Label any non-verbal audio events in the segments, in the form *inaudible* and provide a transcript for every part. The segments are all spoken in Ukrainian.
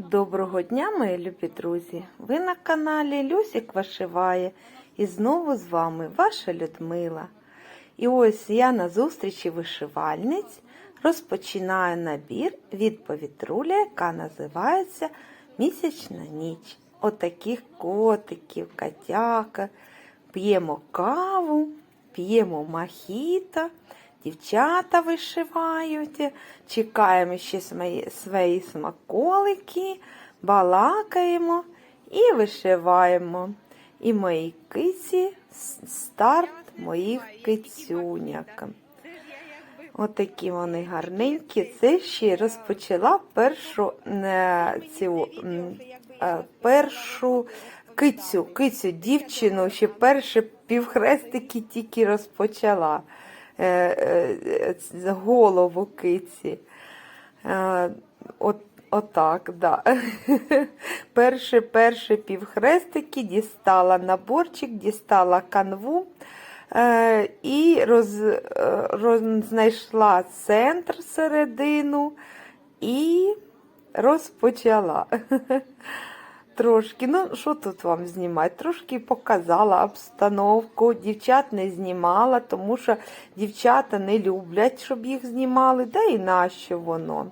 Доброго дня, мої любі друзі! Ви на каналі Люсік Вишиває і знову з вами ваша Людмила. І ось я на зустрічі вишивальниць розпочинаю набір від повітруля, яка називається Місячна ніч. Отаких котиків, котяка. П'ємо каву, п'ємо мохіто. Дівчата вишивають, чекаємо ще свої, смаколики, балакаємо і вишиваємо. І мої киці старт моїх кицюняк. Отакі вони гарненькі. Це ще розпочала першу е, цю е, першу кицю, кицю, дівчину, ще перші півхрестики тільки розпочала голову киці. Е, От, отак, да. *laughs* Перші, перші півхрестики дістала наборчик, дістала канву е, і роз, е, роз, знайшла центр середину і розпочала. *laughs* Трошки, ну що тут вам знімати? Трошки показала обстановку. Дівчат не знімала, тому що дівчата не люблять, щоб їх знімали. Да і нащо воно?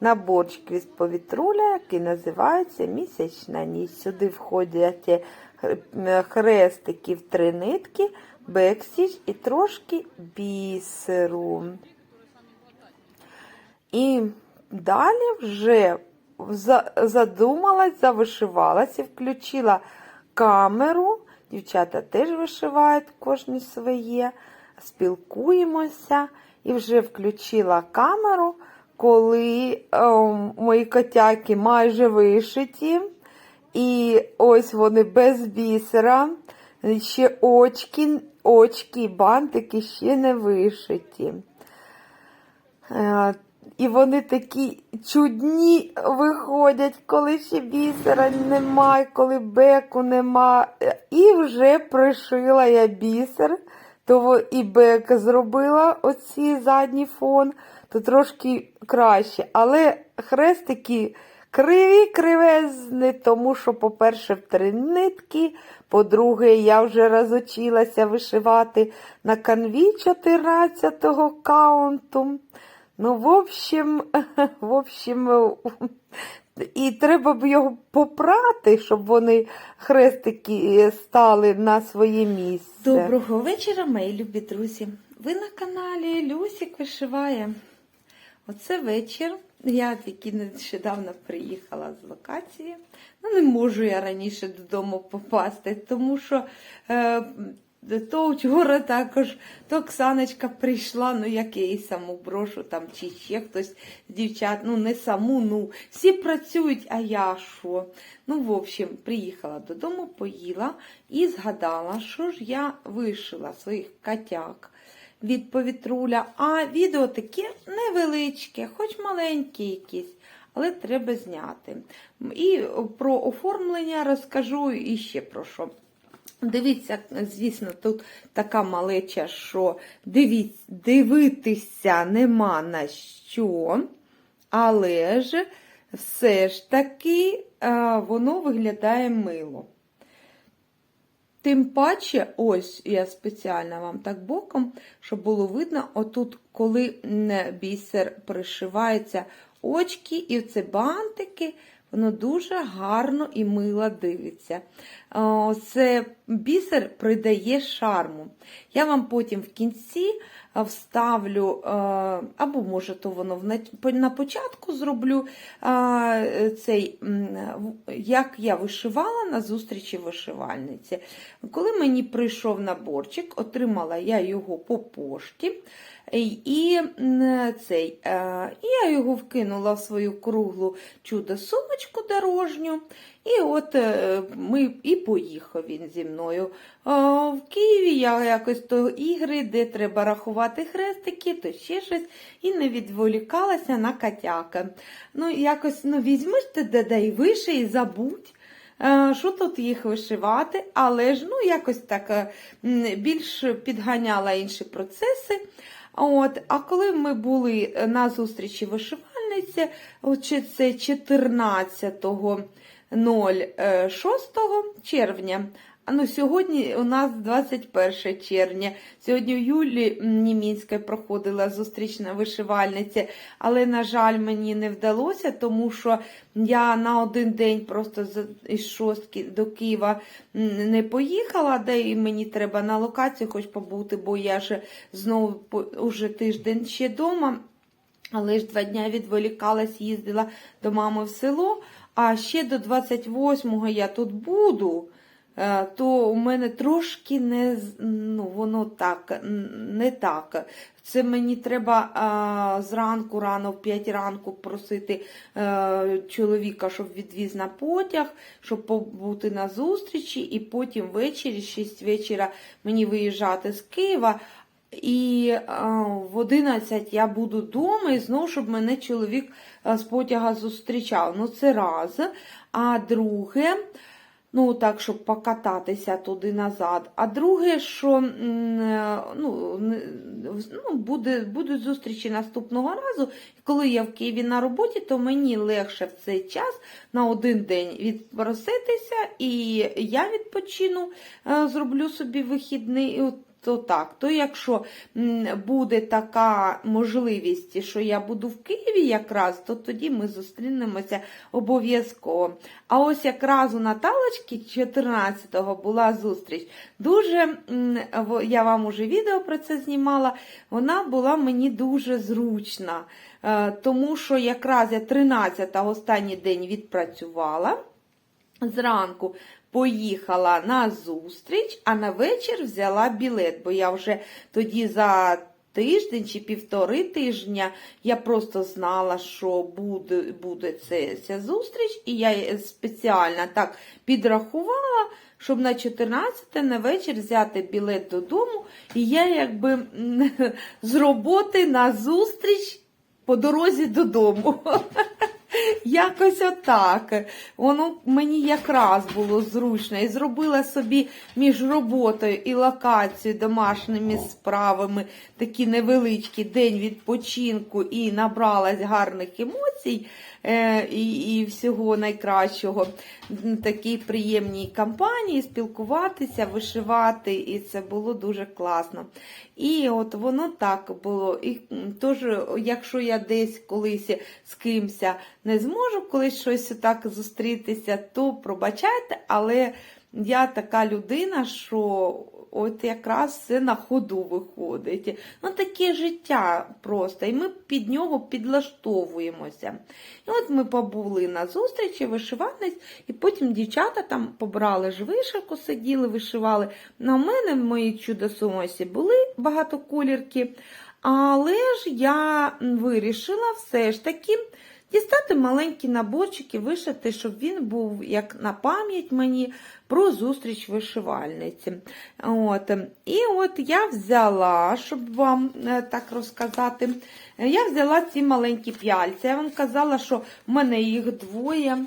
Наборчик від повітруля, який називається місячна ніч. Сюди входять е, хрестики в три нитки, бексіч і трошки бісеру. І далі вже задумалась, завишивалась і включила камеру. Дівчата теж вишивають кожне своє, спілкуємося і вже включила камеру, коли е, мої котяки майже вишиті. І ось вони без бісера, ще очки, очки, бантики ще не вишиті. І вони такі чудні виходять, коли ще бісера немає, коли беку нема. І вже пришила я бісер, то і бек зробила оці задній фон, то трошки краще. Але хрестики криві кривезні, тому що, по-перше, в три нитки, по-друге, я вже розучилася вишивати на канві 14-го каунту. Ну, в общем, *laughs* в общем, і треба б його попрати, щоб вони хрестики стали на своє місце. Доброго вечора, мої любі друзі. Ви на каналі Люсік вишиває. Оце вечір. Я тільки нещодавно приїхала з локації. Ну, не можу я раніше додому попасти, тому що е, то вчора також то Оксаночка прийшла, ну як я її саму брошу, там, чи ще хтось з дівчат, ну не саму, ну всі працюють, а я що? Ну, в общем, приїхала додому, поїла і згадала, що ж я вишила своїх котяк від повітруля. А відео таке невеличке, хоч маленьке якесь, але треба зняти. І про оформлення розкажу і ще про що. Дивіться, звісно, тут така малеча, що дивіться, дивитися нема на що, але ж все ж таки а, воно виглядає мило. Тим паче, ось я спеціально вам так боком, щоб було видно, отут, коли бісер пришивається очки і це бантики, воно дуже гарно і мило дивиться. Це бісер придає шарму. Я вам потім в кінці вставлю, е, або може, то воно на початку зроблю цей, як я вишивала на зустрічі вишивальниці. Коли мені прийшов наборчик, отримала я його по пошті. І, цей, е, я його вкинула в свою круглу чудо-сумочку дорожню. І от е, ми і поїхав він зі мною. В Києві я якось то ігри, де треба рахувати хрестики, то ще щось, і не відволікалася на котяка. Ну, якось ну, візьмеш ти дай вище і забудь. Е, Що тут їх вишивати, але ж ну, якось так більш підганяла інші процеси. От, а коли ми були на зустрічі вишивальниці, чи це 14.06 червня. А ну, сьогодні у нас 21 червня. Сьогодні у Юлі Німінської проходила зустріч на вишивальниці, але, на жаль, мені не вдалося, тому що я на один день просто із шостки до Києва не поїхала, де і мені треба на локацію хоч побути, бо я ж знову уже тиждень ще вдома. Але ж два дня відволікалась, їздила до мами в село, а ще до 28-го я тут буду. Е, То у мене трошки не ну, воно так, не так. Це мені треба а, зранку, рано в 5 ранку просити е, чоловіка, щоб відвіз на потяг, щоб побути на зустрічі, і потім ввечері, 6 вечора, мені виїжджати з Києва. І а, в 11 я буду вдома, і знову, щоб мене чоловік а, з потяга зустрічав. Ну, це раз. А друге, ну так, щоб покататися туди назад. А друге, що ну, ну, буде, будуть зустрічі наступного разу. Коли я в Києві на роботі, то мені легше в цей час на один день відпроситися, і я відпочину, е, зроблю собі вихідний. То так, то якщо буде така можливість, що я буду в Києві якраз, то тоді ми зустрінемося обов'язково. А ось якраз у Наталочки 14-го була зустріч. Дуже я вам уже відео про це знімала. Вона була мені дуже зручна, е, тому що якраз я 13-го останній день відпрацювала. Зранку поїхала на зустріч, а на вечір взяла білет, бо я вже тоді за тиждень чи півтори тижня я просто знала, що буде, буде це, ця зустріч, і я спеціально так підрахувала, щоб на 14 на вечір взяти білет додому, і я якби з роботи на зустріч по дорозі додому. *laughs* Якось отак. Воно мені якраз було зручно. І зробила собі між роботою і локацією, домашніми справами такий невеличкий день відпочинку і набралась гарних емоцій і, і всього найкращого. М, Такій приємній компанії спілкуватися, вишивати, і це було дуже класно. І от воно так було. І тож, якщо я десь колись з кимсь не зможу колись щось так зустрітися, то пробачайте, але я така людина, що от якраз все на ходу виходить. Ну, таке життя просто, і ми під нього підлаштовуємося. І от ми побули на зустрічі, вишивальниць, і потім дівчата там побрали ж вишивку, сиділи, вишивали. На мене в моїй чудо-сумосі були багатоколірки, але ж я вирішила все ж таки. Дістати маленькі наборчики, вишити, щоб він був як на пам'ять мені про зустріч вишивальниці. От. І от я взяла, щоб вам е, так розказати, я взяла ці маленькі п'яльця. Я вам казала, що в мене їх двоє.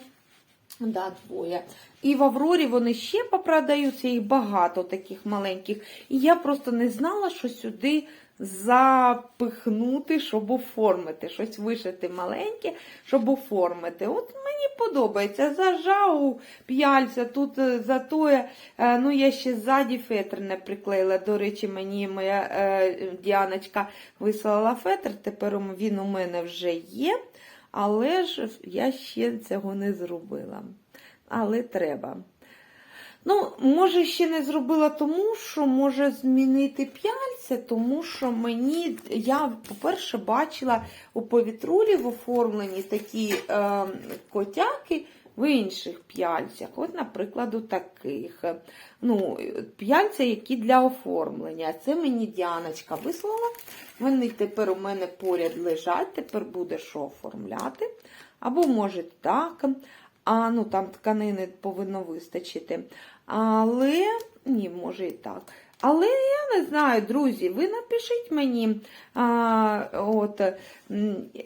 Да, двоє. І в Аврорі вони ще попродаються, їх багато таких маленьких. І я просто не знала, що сюди запихнути, щоб оформити. Щось вишити маленьке, щоб оформити. От мені подобається. Зажав п'яльця, тут е, зато я, е, ну, я ще ззаді фетр не приклеїла. До речі, мені моя е, Діаночка вислала фетр, тепер він у мене вже є. Але ж я ще цього не зробила. Але треба. Ну, може, ще не зробила тому, що може змінити п'яльця, тому що мені, я, по-перше, бачила у повітрулі в оформленні такі е, котяки в інших п'яльцях. От, наприклад, у таких. Ну, п'яльця, які для оформлення. Це мені Діаночка вислала. Вони тепер у мене поряд лежать, тепер буде що оформляти. Або може так. А ну там тканини повинно вистачити. Але ні, може і так. Але я не знаю, друзі, ви напишіть мені. А, от,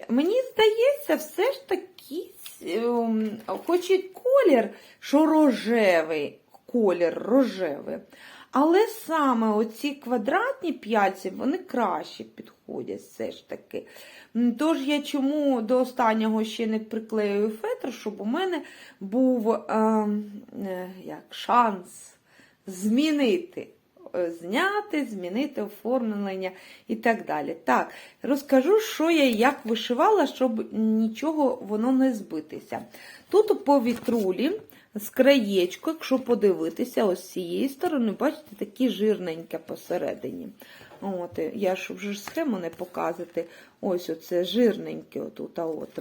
Мені здається, все ж таки, ем, хоч і колір, що рожевий, колір рожевий. Але саме оці квадратні п'яльці, вони краще підходять. Підходять все ж таки. Тож я чому до останнього ще не приклеюю фетр, щоб у мене був е, е, як, шанс змінити. е, Зняти, змінити оформлення і так далі. Так, розкажу, що я як вишивала, щоб нічого воно не збитися. Тут по вітрулі з краєчку, якщо подивитися, ось з цієї сторони, бачите, такі жирненьке посередині. От, я ж вже схему не показувати. Ось оце жирненьке отут. А от.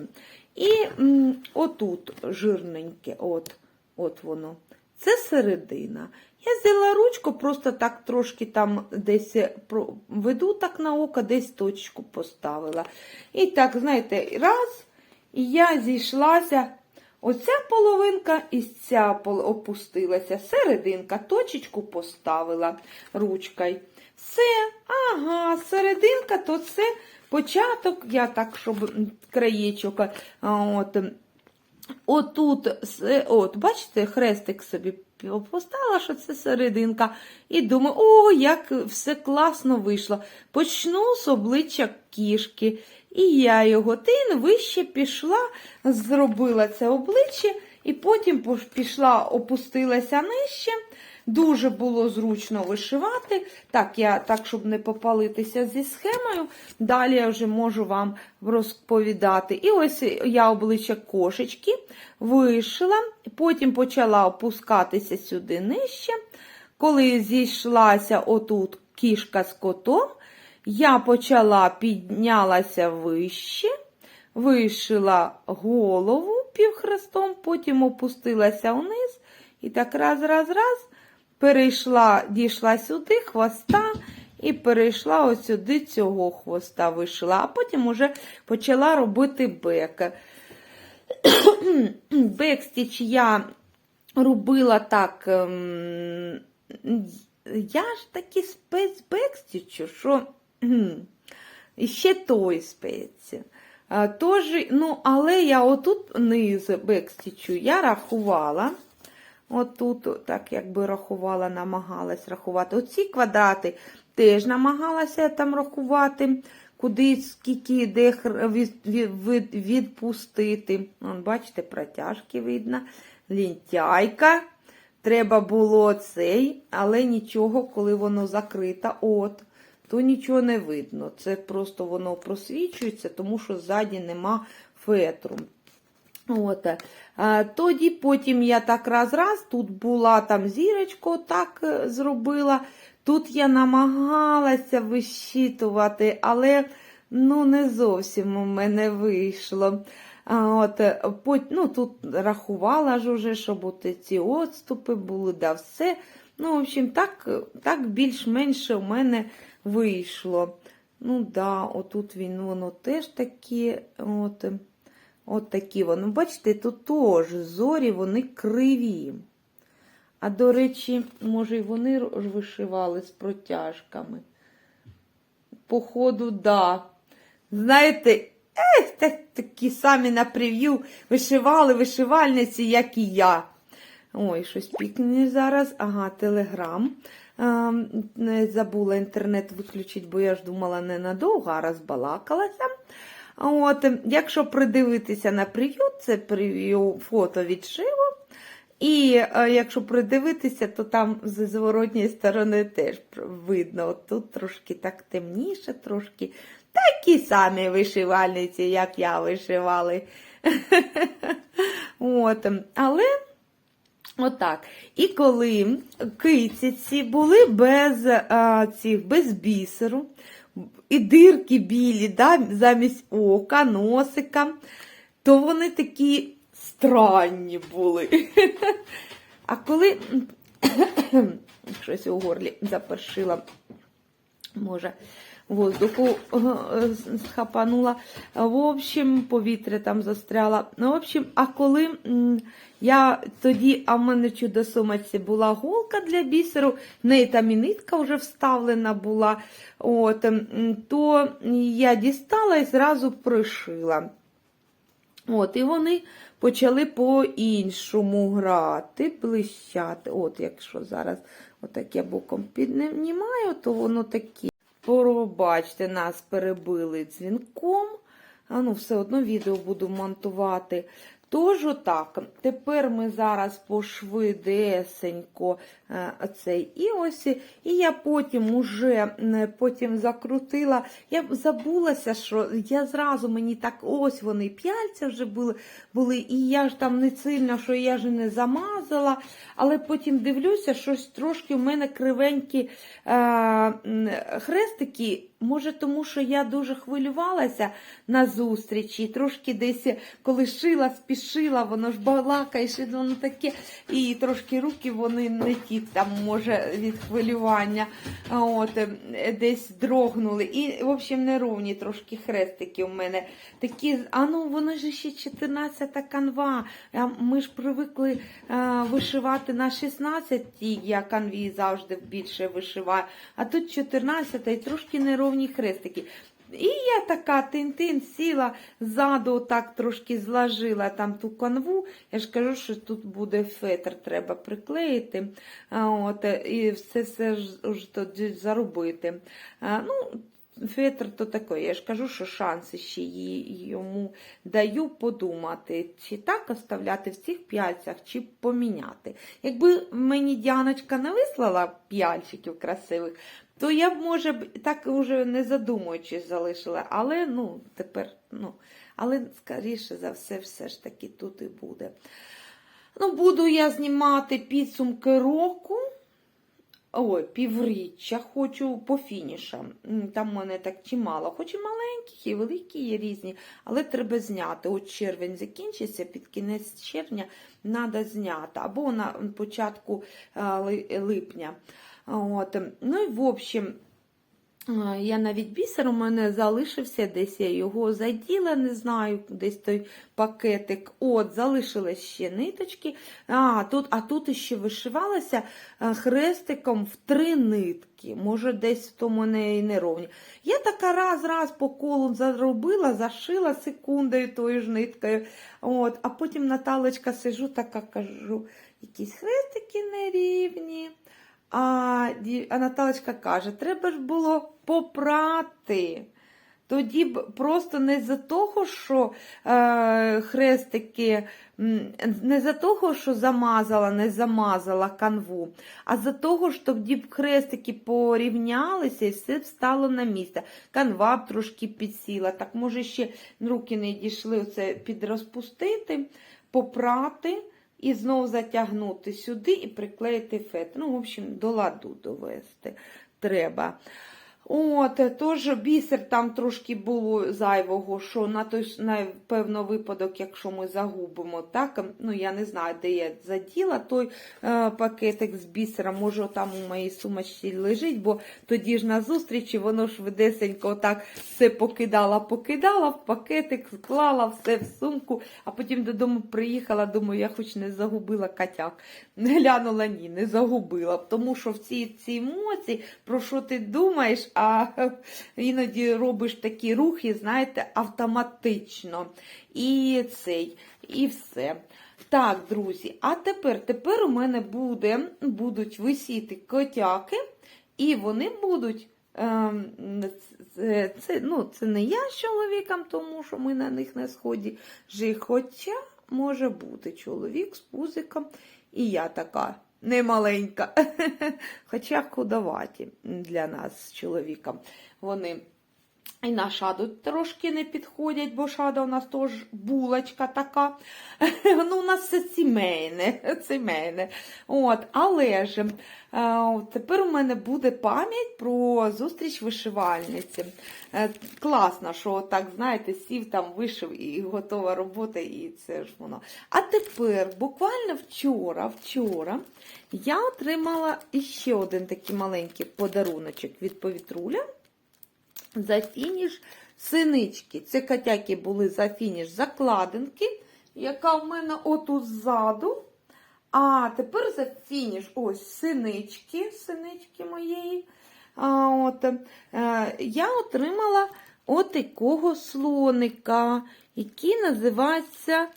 І м, отут жирненьке, от, от воно. Це середина. Я взяла ручку, просто так трошки там десь про- веду так на око, десь точку поставила. І так, знаєте, раз, і я зійшлася. Оця половинка і ця опустилася. Серединка, точечку поставила ручкою. Все, ага, серединка, то це початок, я так, щоб краєчок. От, отут, от, бачите, хрестик собі поставила, що це серединка. І думаю, о, як все класно вийшло. Почну з обличчя кішки. І я його тин вище пішла, зробила це обличчя, і потім пішла, опустилася нижче. Дуже було зручно вишивати. Так, я так, щоб не попалитися зі схемою. Далі я вже можу вам розповідати. І ось я обличчя кошечки вишила, потім почала опускатися сюди нижче. Коли зійшлася отут кішка з котом, я почала піднялася вище, вишила голову півхрестом, потім опустилася вниз. І так раз, раз, раз, перейшла, дійшла сюди хвоста і перейшла сюди цього хвоста вишила, а потім уже почала робити бек. *clears throat* Бекстіч я робила так. ем, Я ж таки спец бекстічу, що ще той спеці. Тож, ну, але я отут низ бекстічу я рахувала. Отут, так якби рахувала, намагалась рахувати. Оці квадрати теж намагалася там рахувати, куди, скільки, де від, від, від- відпустити. Вон, бачите, протяжки видно. Лінтяйка. Треба було цей, але нічого, коли воно закрито, от, то нічого не видно. Це просто воно просвічується, тому що ззаді нема фетру. От. Тоді потім я так раз-раз, тут була там зірочка, так е, зробила. Тут я намагалася вищитувати, але ну, не зовсім у мене вийшло. От, е, ну, тут рахувала ж уже, щоб от ці відступи були, да все. Ну, в общем, так, так більш-менш у мене вийшло. Ну, да, отут він, воно теж таке. От. От такі вони. Бачите, тут теж зорі, вони криві. А до речі, може, і вони ж вишивали з протяжками. Походу, да. Знаєте, ех, так, такі самі на прев'ю вишивали вишивальниці, як і я. Ой, щось пікне зараз. Ага, телеграм. Ем, не забула інтернет виключити, бо я ж думала ненадовго, а розбалакалася. От, якщо придивитися на прев'ю, це прев'ю фото відшиву. І е, якщо придивитися, то там з зворотньої сторони теж видно. От тут трошки так темніше, трошки такі самі вишивальниці, як я вишивали. *laughs* От, але Отак. І коли киці ці були без, а, цих, без бісеру, і дирки білі, да, замість ока, носика, то вони такі странні були. *laughs* А коли *coughs* щось у горлі запершила, може, воздуху е, схапанула. В общем, повітря там застряло. Ну, в общем, а коли я тоді, а в мене чудо сумочці була голка для бісеру, в неї там і нитка вже вставлена була, от, то я дістала і зразу пришила. От, і вони почали по-іншому грати, блищати. От, якщо зараз отак я боком піднімаю, то воно таке. Пробачте, нас перебили дзвінком. А ну, все одно відео буду монтувати. Тож отак, тепер ми зараз пошвидесенько е, цей і ось, і я потім уже потім закрутила. Я забулася, що я зразу мені так ось вони п'яльця вже були, були, і я ж там не сильно, що я ж не замазала, але потім дивлюся, щось трошки в мене кривенькі е, хрестики. Може, тому що я дуже хвилювалася на зустрічі, трошки десь, коли шила, спішила, воно ж балакаєш, і воно таке, і трошки руки вони не ті, там, може, від хвилювання, от, е, десь дрогнули. І, в общем, неровні трошки хрестики у мене. Такі, а ну, воно ж ще 14 канва. Ми ж привикли е, вишивати на 16 я канві завжди більше вишиваю, а тут 14 і трошки неровні хрестики. І я така тин-тин сіла ззаду, так трошки зложила там ту канву. Я ж кажу, що тут буде фетр, треба приклеїти. От, і все все ж заробити. Ну, Фетр то таке, я ж кажу, що шанси ще йому даю подумати, чи так оставляти в цих п'яльцях, чи поміняти. Якби мені Діаночка не вислала п'яльчиків красивих, то я б, може, так уже не задумуючись залишила. Але ну, тепер, ну, але скоріше за все, все ж таки тут і буде. Ну, буду я знімати підсумки року. Ой, півріччя хочу по фінішам. Там в мене так чимало. Хоч і маленьких, і великі є різні, але треба зняти. От червень закінчиться, під кінець червня треба зняти. Або на початку е, липня. От. Ну і в общем. Я навіть бісер у мене залишився, десь я його заділа, не знаю, десь той пакетик. От, залишились ще ниточки. А тут, а тут ще вишивалася хрестиком в три нитки. Може, десь то мене і не ровні. Я така раз-раз по колу заробила, зашила секундою тою ж ниткою. От, а потім Наталочка сижу, така кажу, якісь хрестики нерівні. А, а Наталочка каже, треба ж було попрати. Тоді б просто не за того, що е, хрестики, не за того, що замазала, не замазала канву, а за того, що тоді б хрестики порівнялися і все б стало на місце. Канва б трошки підсіла. Так може ще руки не дійшли оце підрозпустити, попрати і знову затягнути сюди і приклеїти фет. Ну, в общем, до ладу довести треба. От, тож бісер там трошки було зайвого, що на той на певно випадок, якщо ми загубимо, так, ну я не знаю, де я заділа той е, пакетик з бісера, може там у моїй сумочці лежить, бо тоді ж на зустрічі воно ж видесенько отак все покидала, покидала в пакетик, склала все в сумку, а потім додому приїхала, думаю, я хоч не загубила котяк. Не глянула, ні, не загубила. Тому що в ці, ці емоції, про що ти думаєш, а *laughs* іноді робиш такі рухи, знаєте, автоматично. І цей, і все. Так, друзі, а тепер, тепер у мене буде, будуть висіти котяки, і вони будуть. Ем, це, це, ну, це не я з чоловіком, тому що ми на них не сході. Хоча може бути чоловік з пузиком, і я така немаленька. *laughs* Хоча худоваті для нас з чоловіком. Вони і на шаду трошки не підходять, бо шада у нас теж булочка така. *laughs* ну, у нас все сімейне. *laughs* сімейне. От, але ж е, тепер у мене буде пам'ять про зустріч вишивальниці. Е, класно, що так, знаєте, сів там, вишив і готова робота, і це ж воно. А тепер, буквально вчора, вчора, я отримала іще один такий маленький подаруночок від повітруля за фініш синички. Це котяки були за фініш закладинки, яка в мене отут ззаду. А тепер за фініш ось синички, синички моєї. А, от, е, я отримала от такого слоника, який називається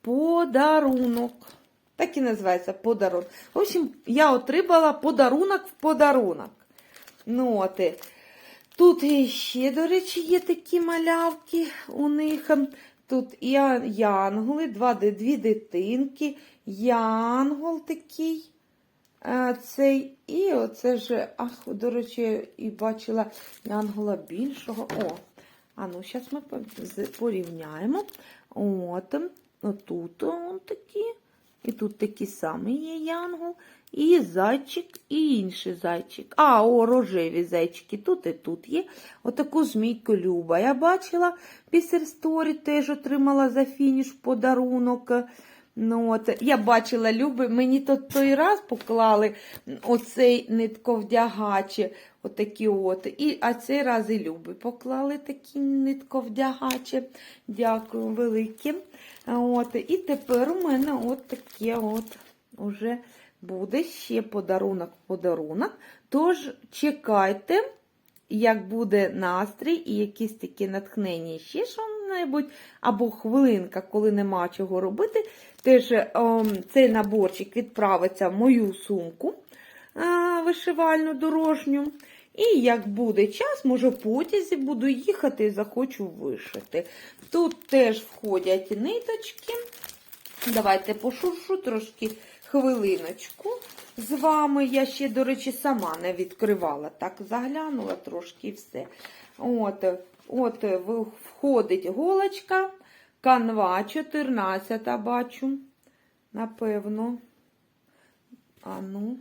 подарунок. Так і називається подарунок. В общем, я отримала подарунок в подарунок. Ну, от, е, Тут ще, до речі, є такі малявки у них. Тут і янголи, два, дві дитинки, янгол такий. е, Цей, і оце ж, ах, до речі, і бачила янгола більшого. О, а ну, зараз ми порівняємо. От, отут он такі, і тут такий самий є янгол, і зайчик, і інший зайчик. А, о, рожеві зайчики, тут і тут є. Отаку змійку Люба. Я бачила пісерсторі теж отримала за фініш подарунок. Ну, от, я бачила Люби, мені то той раз поклали оцей нитковдягач, отакі от. І, а цей раз і Люби поклали такі нитковдягачі. Дякую велике. От, і тепер у мене от таке от уже буде ще подарунок-подарунок. Тож чекайте, як буде настрій і якісь такі натхнення, ще що-небудь, або хвилинка, коли нема чого робити. Теж ем, цей наборчик відправиться в мою сумку е, вишивальну дорожню. І як буде час, може в потязі буду їхати і захочу вишити. Тут теж входять ниточки. Давайте пошуршу трошки хвилиночку з вами. Я ще, до речі, сама не відкривала. Так заглянула трошки і все. От, от входить голочка, канва 14 бачу. Напевно. А ну.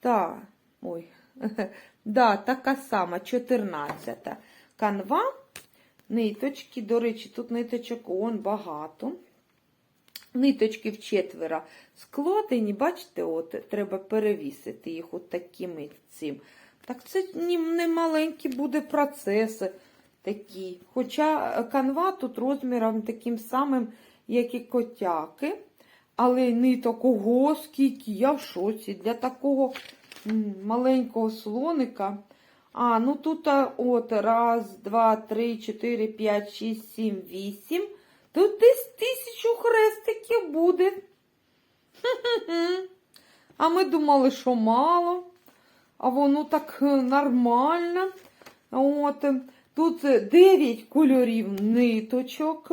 Так, ой. *laughs* Да, така сама, 14. Канва. Ниточки, до речі, тут ниточок он багато. Ниточки в четверо складені, бачите, от, треба перевісити їх от такими цим. Так це не маленький буде процес такий. Хоча канва тут розміром таким самим, як і котяки. Але ниток ого, скільки, я в шоці. Для такого маленького слоника. А, ну тут от раз, два, три, чотири, п'ять, шість, сім, вісім. Тут десь тисячу хрестиків буде. *laughs* А ми думали, що мало. А воно так е, нормально. От. е, Тут 9 кольорів ниточок.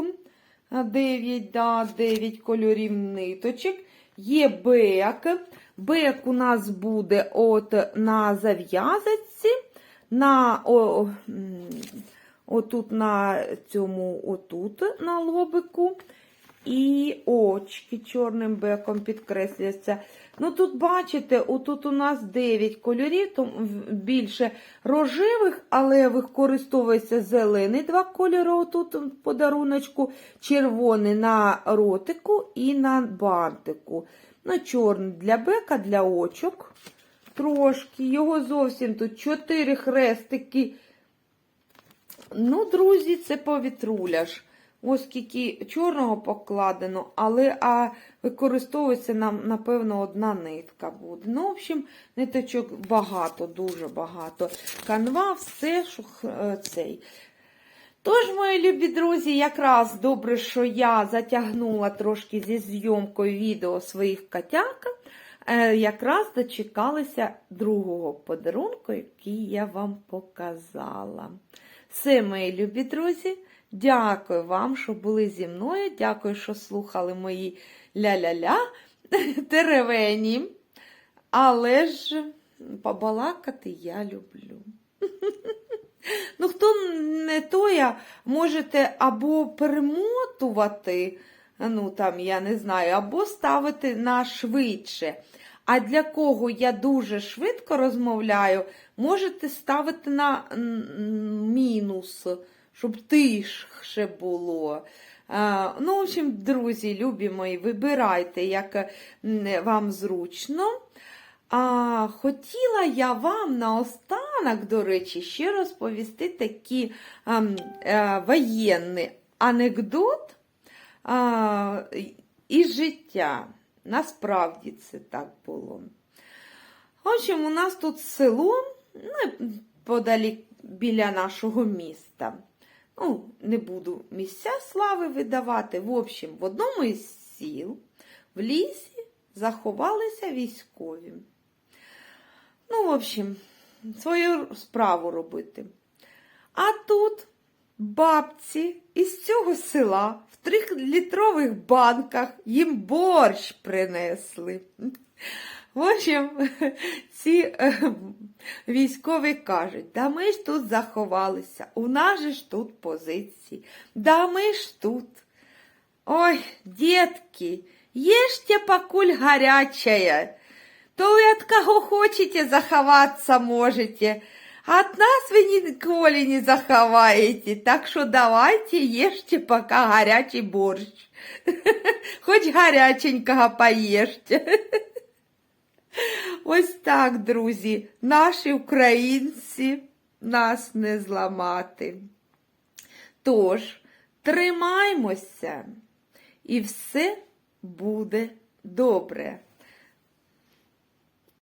9, да, 9 кольорів ниточок. Є бек. Бек у нас буде от на зав'язочці, на о, отут на цьому, отут на лобику. І очки чорним беком підкреслюються. Ну тут, бачите, отут у нас 9 кольорів, то більше рожевих, але використовується зелений два кольори. Отут подаруночку, червоний на ротику і на бантику. Ну, чорний для бека, для очок. Трошки. Його зовсім тут 4 хрестики. Ну, друзі, це повітруля ж. Ось скільки чорного покладено, але а використовується нам, напевно, одна нитка буде. Ну, в общем, ниточок багато, дуже багато. Канва, все, що е, цей. Тож, мої любі друзі, якраз добре, що я затягнула трошки зі зйомкою відео своїх котяток, е, якраз дочекалися другого подарунку, який я вам показала. Все, мої любі друзі, дякую вам, що були зі мною. Дякую, що слухали мої ля-ля-ля *laughs* теревені. Але ж побалакати я люблю. *laughs* Ну, хто не той, а можете або перемотувати, ну там, я не знаю, або ставити на швидше. А для кого я дуже швидко розмовляю, можете ставити на мінус, щоб тишше було. Ну, в общем, друзі, любі мої, вибирайте, як вам зручно. А хотіла я вам наостанок, до речі, ще розповісти такий ем, е, воєнний анекдот а, із життя. Насправді це так було. В общем, у нас тут село, ну, подалік біля нашого міста. Ну, не буду місця слави видавати. В общем, в одному із сіл в лісі заховалися військові. Ну, в общем, свою справу робити. А тут бабці із цього села в трилітрових банках їм борщ принесли. В общем, *laughs* ці е, військові кажуть, да ми ж тут заховалися, у нас же ж тут позиції, да ми ж тут. Ой, детки, ешьте покуль горячая, то вы от кого хотите заховаться можете, а от нас вы николи не заховаете, так что давайте ешьте пока горячий борщ, *laughs* хоть горяченького поешьте. *laughs* Ось так, друзі, наші українці нас не зламати. Тож, тримаймося, і все буде добре.